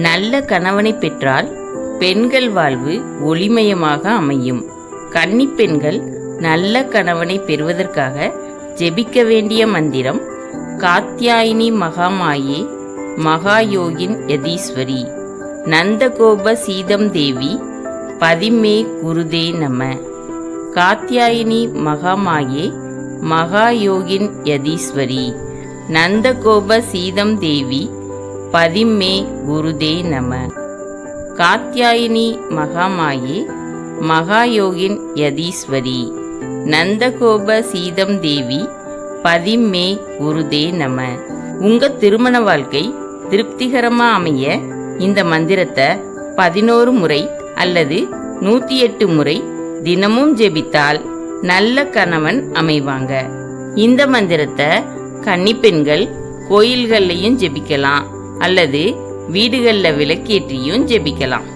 நல்ல கணவனை பெற்றால் பெண்கள் வாழ்வு ஒளிமயமாக அமையும். கன்னிப்பெண்கள் நல்ல கணவனை பெறுவதற்காக ஜெபிக்க வேண்டிய மந்திரம் காத்தியாயினி மகாமாயே மகாயோகின் யதீஸ்வரி. நந்தகோப சீதம் தேவி பதிமே குருதே நம. காத்தியாயினி மகாமாயே மகாயோகின் யதீஸ்வரி. நந்தகோப சீதம் தேவி பதிமே குருதே நம. காத்தியாயினி மகாமாயி மகாயோகின் யதீஸ்வரி. நந்தகோப சீதம் தேவி பதிமே குருதே நம. உங்க திருமண வாழ்க்கை திருப்திகரமா அமைய இந்த மந்திரத்தை பதினோரு முறை அல்லது நூத்தி எட்டு முறை தினமும் ஜெபித்தால் நல்ல கணவன் அமைவாங்க. இந்த மந்திரத்தை கன்னிப்பெண்கள் கோயில்கள்லையும் ஜெபிக்கலாம். அல்லது வீடுகளில் விளக்கேற்றியும் ஜெபிக்கலாம்.